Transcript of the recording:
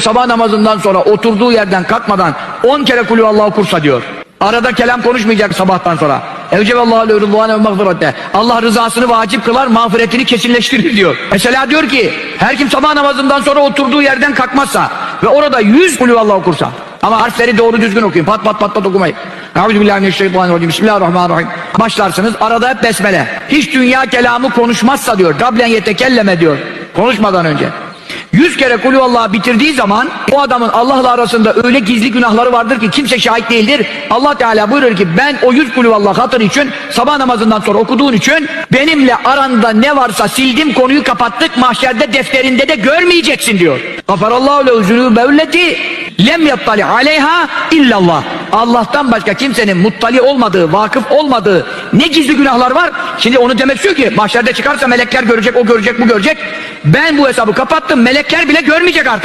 sabah namazından sonra oturduğu yerden kalkmadan 10 kere kulü Allah okursa diyor. Arada kelam konuşmayacak sabahtan sonra. Evcevallahu le rıdvane ve mağfirete. Allah rızasını vacip kılar, mağfiretini kesinleştirir diyor. Mesela diyor ki, her kim sabah namazından sonra oturduğu yerden kalkmazsa ve orada 100 kulü Allah okursa ama harfleri doğru düzgün okuyun. Pat pat pat pat okumayın. Euzubillahimineşşeytanirracim. Bismillahirrahmanirrahim. Başlarsınız. Arada hep besmele. Hiç dünya kelamı konuşmazsa diyor. Gablen yetekelleme diyor. Konuşmadan önce. Yüz kere kulü Allah'ı bitirdiği zaman o adamın Allah'la arasında öyle gizli günahları vardır ki kimse şahit değildir. Allah Teala buyurur ki ben o yüz kulü Allah hatır için sabah namazından sonra okuduğun için benimle aranda ne varsa sildim konuyu kapattık mahşerde defterinde de görmeyeceksin diyor. Gafarallahu lehu zunubevleti lem yattali aleyha illallah. Allah'tan başka kimsenin muttali olmadığı, vakıf olmadığı ne gizli günahlar var. Şimdi onu demek istiyor ki mahşerde çıkarsa melekler görecek, o görecek, bu görecek. Ben bu hesabı kapattım, melekler bile görmeyecek artık.